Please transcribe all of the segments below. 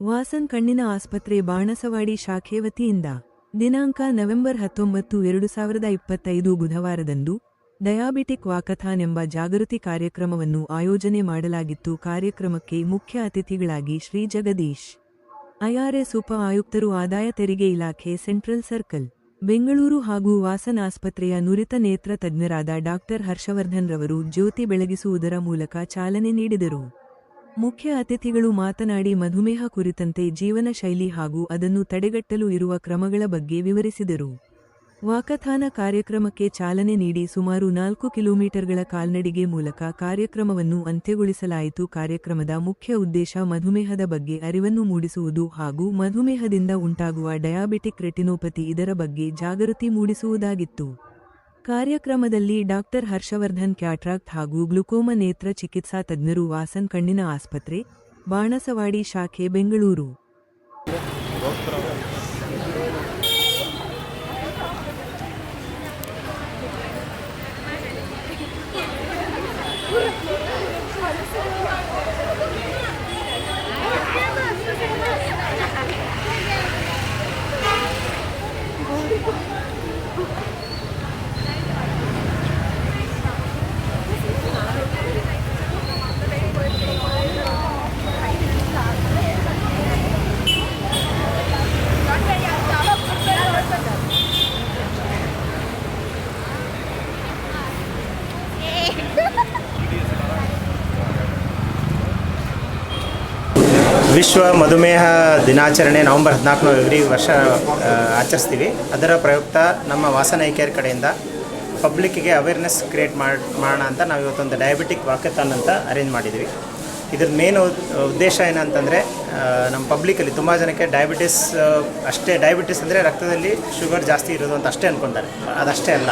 ವಾಸನ್ ಕಣ್ಣಿನ ಆಸ್ಪತ್ರೆ ಬಾಣಸವಾಡಿ ಶಾಖೆ ವತಿಯಿಂದ ದಿನಾಂಕ ನವೆಂಬರ್ ಹತ್ತೊಂಬತ್ತು, ಎರಡು ಸಾವಿರದ ಇಪ್ಪತ್ತೈದು ಬುಧವಾರದಂದು ಡಯಾಬಿಟಿಕ್ ವಾಕಥಾನ್ ಎಂಬ ಜಾಗೃತಿ ಕಾರ್ಯಕ್ರಮವನ್ನು ಆಯೋಜನೆ ಮಾಡಲಾಗಿತ್ತು. ಕಾರ್ಯಕ್ರಮಕ್ಕೆ ಮುಖ್ಯ ಅತಿಥಿಗಳಾಗಿ ಶ್ರೀ ಜಗದೀಶ್ ಐಆರ್ಎಸ್ ಉಪ ಆಯುಕ್ತರು, ಆದಾಯ ತೆರಿಗೆ ಇಲಾಖೆ, ಸೆಂಟ್ರಲ್ ಸರ್ಕಲ್, ಬೆಂಗಳೂರು ಹಾಗೂ ವಾಸನ್ ಆಸ್ಪತ್ರೆಯ ನುರಿತ ನೇತ್ರ ತಜ್ಞರಾದ ಡಾಕ್ಟರ್ ಹರ್ಷವರ್ಧನ್ ರವರು ಜ್ಯೋತಿ ಬೆಳಗಿಸುವುದರ ಮೂಲಕ ಚಾಲನೆ ನೀಡಿದರು. ಮುಖ್ಯ ಅತಿಥಿಗಳು ಮಾತನಾಡಿ ಮಧುಮೇಹ ಕುರಿತಂತೆ ಜೀವನ ಶೈಲಿ ಹಾಗೂ ಅದನ್ನು ತಡೆಗಟ್ಟಲು ಇರುವ ಕ್ರಮಗಳ ಬಗ್ಗೆ ವಿವರಿಸಿದರು. ವಾಕಥಾನ ಕಾರ್ಯಕ್ರಮಕ್ಕೆ ಚಾಲನೆ ನೀಡಿ ಸುಮಾರು ನಾಲ್ಕು ಕಿಲೋಮೀಟರ್ಗಳ ಕಾಲ್ನಡಿಗೆ ಮೂಲಕ ಕಾರ್ಯಕ್ರಮವನ್ನು ಅಂತ್ಯಗೊಳಿಸಲಾಯಿತು. ಕಾರ್ಯಕ್ರಮದ ಮುಖ್ಯ ಉದ್ದೇಶ ಮಧುಮೇಹದ ಬಗ್ಗೆ ಅರಿವನ್ನು ಮೂಡಿಸುವುದು ಹಾಗೂ ಮಧುಮೇಹದಿಂದ ಉಂಟಾಗುವ ಡಯಾಬಿಟಿಕ್ ರೆಟಿನೋಪತಿ ಇದರ ಬಗ್ಗೆ ಜಾಗೃತಿ ಮೂಡಿಸುವುದಾಗಿತ್ತು. ಕಾರ್ಯಕ್ರಮದಲ್ಲಿ ಡಾಕ್ಟರ್ ಹರ್ಷವರ್ಧನ್ ಕ್ಯಾಟ್ರಾಕ್ಟ್ ಹಾಗೂ ಗ್ಲುಕೋಮ ನೇತ್ರ ಚಿಕಿತ್ಸಾ ತಜ್ಞರು ವಾಸನ್ ಕಣ್ಣಿನ ಆಸ್ಪತ್ರೆ, ಬಾಣಸವಾಡಿ ಶಾಖೆ, ಬೆಂಗಳೂರು. ವಿಶ್ವ ಮಧುಮೇಹ ದಿನಾಚರಣೆ ನವೆಂಬರ್ ಹದಿನಾಲ್ಕನೇ ಎವ್ರಿ ವರ್ಷ ಆಚರಿಸ್ತೀವಿ. ಅದರ ಪ್ರಯುಕ್ತ ನಮ್ಮ ವಾಸನ ಕೇರ್ ಕಡೆಯಿಂದ ಪಬ್ಲಿಕ್ಕಿಗೆ ಅವೇರ್ನೆಸ್ ಕ್ರಿಯೇಟ್ ಮಾಡಿ, ಮಾಡೋಣ ಅಂತ ನಾವು ಇವತ್ತೊಂದು ಡಯಾಬಿಟಿಕ್ ವಾಕಥಾನ್ ಅಂತ ಅರೇಂಜ್ ಮಾಡಿದ್ವಿ. ಇದ್ರ ಮೇನ್ ಉದ್ದೇಶ ಏನಂತಂದರೆ ನಮ್ಮ ಪಬ್ಲಿಕಲ್ಲಿ ತುಂಬ ಜನಕ್ಕೆ ಡಯಾಬಿಟಿಸ್ ಅಷ್ಟೇ ಡಯಾಬಿಟಿಸ್ ಅಂದರೆ ರಕ್ತದಲ್ಲಿ ಶುಗರ್ ಜಾಸ್ತಿ ಇರೋದು ಅಂತ ಅಷ್ಟೇ ಅಂದ್ಕೊತಾರೆ ಅದಷ್ಟೇ ಅಲ್ಲ.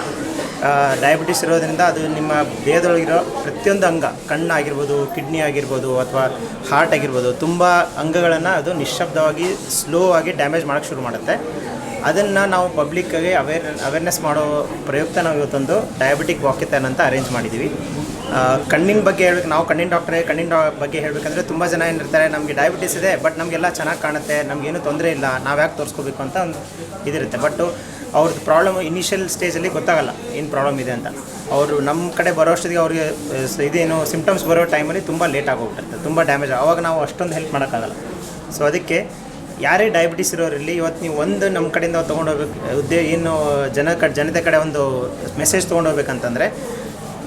ಡಯಾಬಿಟಿಸ್ ಇರೋದ್ರಿಂದ ಅದು ನಿಮ್ಮ ದೇಹದೊಳಗಿರೋ ಪ್ರತಿಯೊಂದು ಅಂಗ, ಕಣ್ಣಾಗಿರ್ಬೋದು ಕಿಡ್ನಿ ಆಗಿರ್ಬೋದು ಅಥವಾ ಹಾರ್ಟ್ ಆಗಿರ್ಬೋದು, ತುಂಬ ಅಂಗಗಳನ್ನು ಅದು ನಿಶ್ಶಬ್ದವಾಗಿ ಸ್ಲೋ ಆಗಿ ಡ್ಯಾಮೇಜ್ ಮಾಡೋಕ್ಕೆ ಶುರು ಮಾಡುತ್ತೆ. ಅದನ್ನು ನಾವು ಪಬ್ಲಿಕ್ಕಾಗಿ ಅವೇರ್ ಅವೇರ್ನೆಸ್ ಮಾಡೋ ಪ್ರಯುಕ್ತ ನಾವು ಇವತ್ತೊಂದು ಡಯಾಬಿಟಿಕ್ ವಾಕಿತಾನ್ ಅಂತ ಅರೇಂಜ್ ಮಾಡಿದ್ದೀವಿ ಕಣ್ಣಿನ ಬಗ್ಗೆ ಹೇಳ್ಬೇಕು, ನಾವು ಕಣ್ಣಿನ ಡಾಕ್ಟ್ರೇ ಕಣ್ಣಿನ ಬಗ್ಗೆ ಹೇಳಬೇಕಂದ್ರೆ ತುಂಬ ಜನ ಏನಿರ್ತಾರೆ, ನಮಗೆ ಡಯಾಬಿಟಿಸ್ ಇದೆ ಬಟ್ ನಮಗೆಲ್ಲ ಚೆನ್ನಾಗಿ ಕಾಣುತ್ತೆ, ನಮಗೇನು ತೊಂದರೆ ಇಲ್ಲ ನಾವು ಯಾಕೆ ತೋರಿಸ್ಕೋಬೇಕು ಅಂತ ಒಂದು ಇದಿರುತ್ತೆ. ಬಟ್ ಅವ್ರದ್ದು ಪ್ರಾಬ್ಲಮ್ ಇನಿಷಿಯಲ್ ಸ್ಟೇಜಲ್ಲಿ ಗೊತ್ತಾಗಲ್ಲ ಏನು ಪ್ರಾಬ್ಲಮ್ ಇದೆ ಅಂತ. ಅವರು ನಮ್ಮ ಕಡೆ ಬರೋ ಅಷ್ಟೊತ್ತಿಗೆ ಅವ್ರಿಗೆ ಇದೇನು ಸಿಮ್ಟಮ್ಸ್ ಬರೋ ಟೈಮಲ್ಲಿ ತುಂಬ ಲೇಟ್ ಆಗೋಗ್ಬಿಡುತ್ತೆ, ತುಂಬ ಡ್ಯಾಮೇಜ್ ಆವಾಗ ನಾವು ಅಷ್ಟೊಂದು ಹೆಲ್ಪ್ ಮಾಡೋಕ್ಕಾಗಲ್ಲ. ಸೊ ಅದಕ್ಕೆ ಯಾರೇ ಡಯಾಬಿಟಿಸ್ ಇರೋರಲ್ಲಿ ಇವತ್ತು ನೀವು ಒಂದು ನಮ್ಮ ಕಡೆಯಿಂದ ತೊಗೊಂಡು ಹೋಗ್ಬೇಕು ಉದ್ದೇ ಏನು ಜನ ಕಡೆ, ಜನತೆ ಕಡೆ ಒಂದು ಮೆಸೇಜ್ ತೊಗೊಂಡೋಗ್ಬೇಕಂತಂದರೆ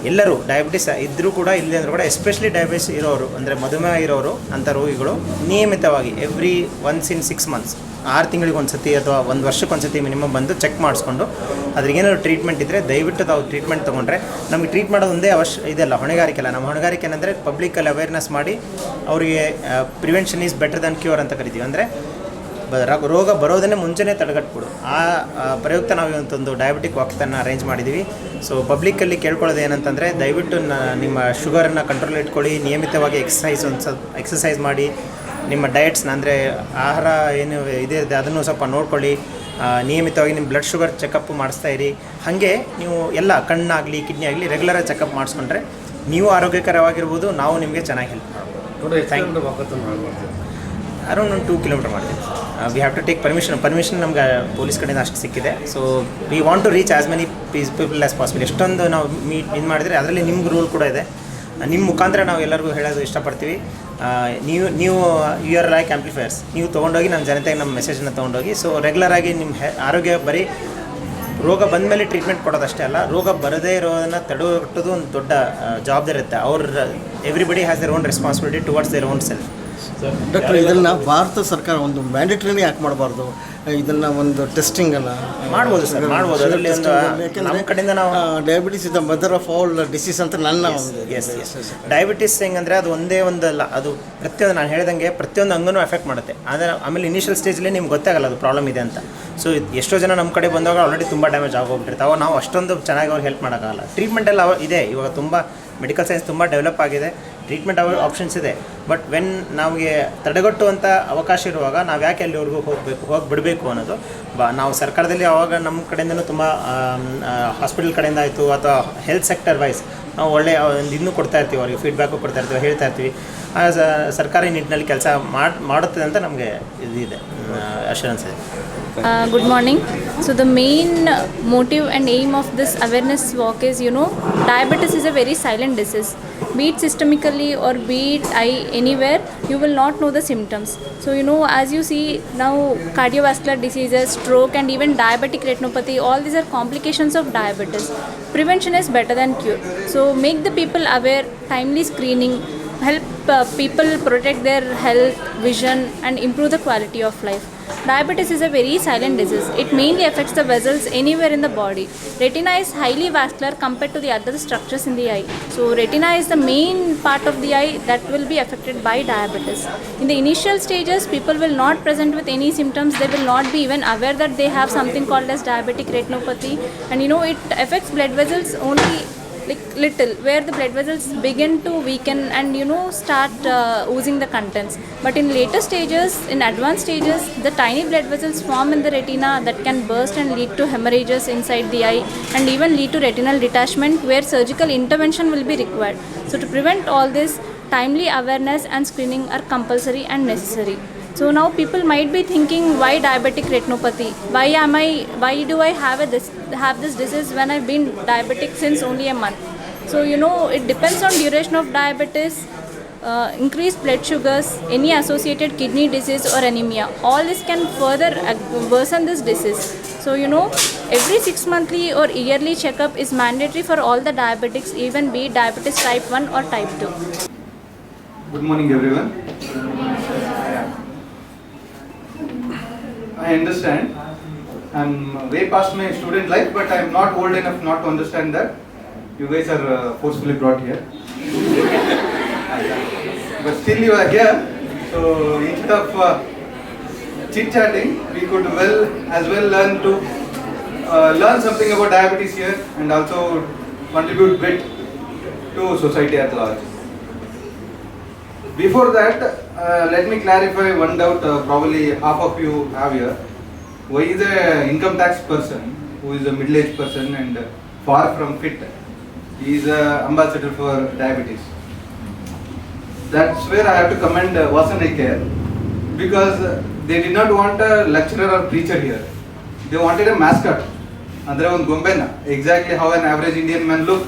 ಎಲ್ಲರೂ ಡಯಾಬಿಟಿಸ್ ಇದ್ದರೂ ಕೂಡ ಇಲ್ಲದೆ ಅಂದರೂ ಕೂಡ ಎಸ್ಪೆಷಲಿ ಡಯಾಬಿಟಿಸ್ ಇರೋರು, ಅಂದರೆ ಮಧುಮೇಹ ಇರೋರು ಅಂಥ ರೋಗಿಗಳು ನಿಯಮಿತವಾಗಿ every once in six months ಆರು ತಿಂಗಳಿಗೆ ಒಂದು ಸತಿ ಅಥವಾ ಒಂದು ವರ್ಷಕ್ಕೆ ಒಂದು ಸತಿ ಮಿನಿಮಮ್ ಬಂದು ಚೆಕ್ ಮಾಡಿಸ್ಕೊಂಡು ಅದ್ರಿಗೇನಾದ್ರು ಟ್ರೀಟ್ಮೆಂಟ್ ಇದ್ದರೆ ದಯವಿಟ್ಟು ತಾವು ಟ್ರೀಟ್ಮೆಂಟ್ ತೊಗೊಂಡ್ರೆ. ನಮಗೆ ಟ್ರೀಟ್ ಮಾಡೋದು ಒಂದೇ ಅವಶ್ಯ, ಇದೆಲ್ಲ ಹೊಣೆಗಾರಿಕೆ ಅಲ್ಲ. ನಮ್ಮ ಹೊಣೆಗಾರಿಕೆ ಏನಂದರೆ ಪಬ್ಲಿಕಲ್ಲಿ ಅವೇರ್ನೆಸ್ ಮಾಡಿ ಅವರಿಗೆ prevention is better than cure ಅಂತ ಕರಿತೀವಿ. ಅಂದರೆ ರೋಗ ಬರೋದನ್ನೇ ಮುಂಚೆನೇ ತಡೆಗಟ್ಬಿಡು. ಆ ಪ್ರಯುಕ್ತ ನಾವು ಇವತ್ತೊಂದು ಡಯಾಬಿಟಿಕ್ ವಾಕ್ಸನ್ನು ಅರೇಂಜ್ ಮಾಡಿದ್ದೀವಿ ಸೊ ಪಬ್ಲಿಕಲ್ಲಿ ಕೇಳ್ಕೊಳ್ಳೋದು ಏನಂತಂದರೆ ದಯವಿಟ್ಟು ನಿಮ್ಮ ಶುಗರನ್ನು ಕಂಟ್ರೋಲ್ ಇಟ್ಕೊಳ್ಳಿ. ನಿಯಮಿತವಾಗಿ ಎಕ್ಸಸೈಸ್ ಒಂದು ಸ್ವಲ್ಪ ಎಕ್ಸಸೈಸ್ ಮಾಡಿ. ನಿಮ್ಮ ಡಯಟ್ಸ್ನ ಅಂದರೆ ಆಹಾರ ಏನು ಇದೆ ಇದೆ ಅದನ್ನು ಸ್ವಲ್ಪ ನೋಡ್ಕೊಳ್ಳಿ. ನಿಯಮಿತವಾಗಿ ನಿಮ್ಮ ಬ್ಲಡ್ ಶುಗರ್ ಚೆಕಪ್ ಮಾಡಿಸ್ತಾ ಇರಿ. ಹಾಗೆ ನೀವು ಎಲ್ಲ ಕಣ್ಣಾಗಲಿ ಕಿಡ್ನಿ ಆಗಲಿ ರೆಗ್ಯುಲರಾಗಿ ಚೆಕಪ್ ಮಾಡಿಸ್ಕೊಂಡ್ರೆ ನೀವು ಆರೋಗ್ಯಕರವಾಗಿರ್ಬೋದು ನಾವು ನಿಮಗೆ ಚೆನ್ನಾಗಿ ಹೆಲ್ಪ್ ಮಾಡ್ಬೋದು. ಥ್ಯಾಂಕ್ ಅರೌಂಡ್ ಒಂದು ಟೂ ಕಿಲೋಮೀಟರ್ ಮಾಡ್ತೀವಿ. We have to take permission permission ನಮ್ಗೆ ಪೊಲೀಸ್ ಕಡೆಯಿಂದ ಅಷ್ಟು ಸಿಕ್ಕಿದೆ. So we want to reach as many peace people as possible ಎಷ್ಟೊಂದು ನಾವು ಮೀಟ್ ಇದು ಮಾಡಿದರೆ ಅದರಲ್ಲಿ ನಿಮ್ಗೆ ರೂಲ್ ಕೂಡ ಇದೆ. ನಿಮ್ಮ ಮುಖಾಂತರ ನಾವು ಎಲ್ಲರಿಗೂ ಹೇಳೋದು ಇಷ್ಟಪಡ್ತೀವಿ. ನೀವು ನೀವು ಯು ಆರ್ ಲೈಕ್ ಆ್ಯಂಪ್ಲಿಫೈರ್ಸ್ ನೀವು ತೊಗೊಂಡೋಗಿ ನಮ್ಮ ಜನತೆಗೆ ನಮ್ಮ ಮೆಸೇಜನ್ನು ತೊಗೊಂಡೋಗಿ. ಸೊ ರೆಗ್ಯುಲರಾಗಿ ನಿಮ್ಮ ಹೆ, ಆರೋಗ್ಯ ಬರೀ ರೋಗ ಬಂದ ಮೇಲೆ ಟ್ರೀಟ್ಮೆಂಟ್ ಕೊಡೋದಷ್ಟೇ ಅಲ್ಲ, ರೋಗ ಬರದೇ ಇರೋದನ್ನು ತಡೆಗಟ್ಟೋದು ಒಂದು ದೊಡ್ಡ ಜವಾಬ್ದಾರಿ ಇರುತ್ತೆ. ಅವ್ರ everybody has their own responsibility towards their own self doctor ಇದನ್ನು ಭಾರತ ಸರ್ಕಾರ ಒಂದು ಮ್ಯಾಂಡೇಟ್ರಿನೇ ಯಾಕೆ ಮಾಡಬಾರ್ದು? ಇದನ್ನ ಒಂದು ಟೆಸ್ಟಿಂಗ್ ಅಲ್ಲ. ಮಾಡ್ಬೋದು ಸರ್ ಮಾಡ್ಬೋದು. ಅದರಲ್ಲಿ ಒಂದು ನಮ್ಮ ಕಡೆಯಿಂದ ನಾವು diabetes is the mother of all disease ಅಂತ ನನ್ನ ಒಂದು ಎಸ್ ಎಸ್ ಡಯಾಬಿಟಿಸ್ ಹೆಂಗಂದ್ರೆ ಅದು ಒಂದೇ ಒಂದಲ್ಲ ಅದು ಪ್ರತಿಯೊಂದು ನಾನು ಹೇಳ್ದಂಗೆ ಪ್ರತಿಯೊಂದು ಅಂಗನೂ ಎಫೆಕ್ಟ್ ಮಾಡುತ್ತೆ. ಆದರೆ ಆಮೇಲೆ ಇನಿಷಿಯಲ್ ಸ್ಟೇಜಲ್ಲಿ ನಿಮ್ಗೆ ಗೊತ್ತಾಗಲ್ಲ ಅದು ಪ್ರಾಬ್ಲಮ್ ಇದೆ ಅಂತ. ಸೊ ಎಷ್ಟೋ ಜನ ನಮ್ಮ ಕಡೆ ಬಂದಾಗ ಆಲ್ರೆಡಿ ತುಂಬ ಡ್ಯಾಮೇಜ್ ಆಗೋಗ್ಬಿಟ್ಟಿರ್ತಾವೆ ನಾವು ಅಷ್ಟೊಂದು ಚೆನ್ನಾಗಿ ಅವ್ರಿಗೆ ಹೆಲ್ಪ್ ಮಾಡೋಕ್ಕಾಗಲ್ಲ. ಟ್ರೀಟ್ಮೆಂಟ್ ಎಲ್ಲ ಇದೆ ಇವಾಗ ತುಂಬ ಮೆಡಿಕಲ್ ಸೈನ್ಸ್ ತುಂಬ ಡೆವಲಪ್ ಆಗಿದೆ. ಟ್ರೀಟ್ಮೆಂಟ್ ಆಪ್ಷನ್ಸ್ ಇದೆ. ಬಟ್ ವೆನ್ ನಮಗೆ ತಡೆಗಟ್ಟುವಂಥ ಅವಕಾಶ ಇರುವಾಗ ನಾವು ಯಾಕೆ ಅಲ್ಲಿವರೆಗೂ ಹೋಗಬೇಕು ಹೋಗಿ ಬಿಡಬೇಕು ಅನ್ನೋದು, ಬ, ನಾವು ಸರ್ಕಾರದಲ್ಲಿ ಅವಾಗ ನಮ್ಮ ಕಡೆಯಿಂದನೂ ತುಂಬ ಹಾಸ್ಪಿಟಲ್ ಕಡೆಯಿಂದ ಆಯಿತು ಅಥವಾ ಹೆಲ್ತ್ ಸೆಕ್ಟರ್ ವೈಸ್ ನಾವು ಒಳ್ಳೆಯ ಒಂದು ಇನ್ನೂ ಕೊಡ್ತಾ ಇರ್ತೀವಿ ಅವರಿಗೆ ಫೀಡ್ಬ್ಯಾಕು ಕೊಡ್ತಾ ಇರ್ತೀವಿ, ಹೇಳ್ತಾ ಇರ್ತೀವಿ. ಸರ್ಕಾರಿ ನಿಟ್ಟಿನಲ್ಲಿ ಕೆಲಸ ಮಾಡಿ ಮಾಡುತ್ತದೆ ಅಂತ ನಮಗೆ ಇದೆ ಅಶೂರೆನ್ಸ್ ಇದೆ. Good morning morning. So the main motive and aim of this awareness walk is, you know, diabetes is a very silent disease. Be it systemically or be it eye anywhere, you will not know the symptoms. So you know, as you see now, cardiovascular diseases, stroke, and even diabetic retinopathy, all these are complications of diabetes. Prevention is better than cure. So make the people aware, timely screening, help uh, people protect their health, vision, and improve the quality of life. Diabetes is a very silent disease. It mainly affects the vessels anywhere in the body. Retina is highly vascular compared to the other structures in the eye. So, retina is the main part of the eye that will be affected by diabetes. In the initial stages, people will not present with any symptoms. They will not be even aware that they have something called as diabetic retinopathy. And you know, it affects blood vessels only like little where the blood vessels begin to weaken and you know start uh, oozing the contents. But in later stages in advanced stages the tiny blood vessels form in the retina that can burst and lead to hemorrhages inside the eye and even lead to retinal detachment where surgical intervention will be required. So to prevent all this timely awareness and screening are compulsory and necessary so now people might be thinking why diabetic retinopathy? Why am I? Why do I have a this have this disease when I've been diabetic since only a month? So you know it depends on duration of diabetes, uh, increased blood sugars, any associated kidney disease or anemia. All this can further worsen this disease. So you know every six monthly or yearly checkup is mandatory for all the diabetics, even be diabetes type 1 or type 2. Good morning, everyone. I understand. I'm way past my student life, but I'm not old enough not to understand that. You guys are uh, forcefully brought here. but still, you are here. So instead of uh, chit chatting, we could well as well learn to uh, learn something about diabetes here and also contribute bit to society at large. Before that, uh, let me clarify one doubt uh, probably half of you have here. Why is a income tax person who is a middle-aged person and far from fit, he is a ambassador for diabetes. That's where I have to commend uh, Vasan Eye Care because uh, they did not want a lecturer or preacher here. They wanted a mascot. ಅಂದ್ರೆ ಒಂದು ಗೊಂಬೆನ exactly how an average Indian man look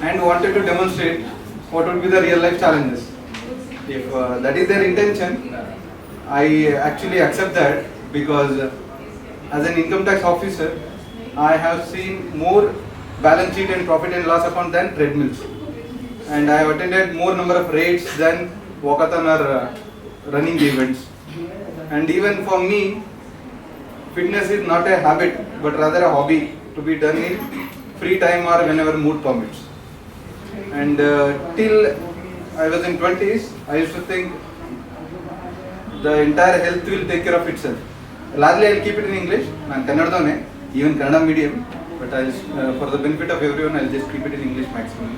and wanted to demonstrate what would be the real life challenges if uh, that is their intention, I actually accept that because as an income tax officer, I have seen more balance sheet and profit and loss account than treadmills. And I have attended more number of raids than walkathon or uh, running events. And even for me, fitness is not a habit but rather a hobby to be done in free time or whenever mood permits. And uh, till I was in 20s, I used to think the entire health will take care of itself. Largely, I'll keep it in English. I'm Kannada, even Kannada medium, but I'll, uh, for the benefit of everyone, I'll just keep it in English maximum.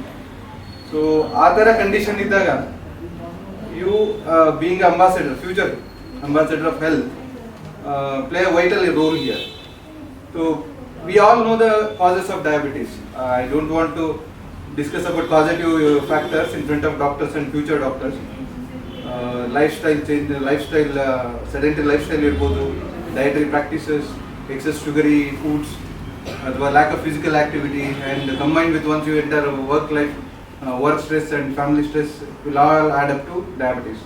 So, ಆ ಥರ condition ಇದ್ದಾಗ you being ambassador future ambassador of health play a vital role here. So we all know the causes of diabetes. I don't want to discuss about causative uh, factors in front of doctors and future doctors. Uh, lifestyle change, lifestyle, uh, sedentary lifestyle dietary practices, excess sugary foods, ಅಥವಾ lack of physical activity and combined with once you enter work life, uh, work stress and family stress will all add up to diabetes.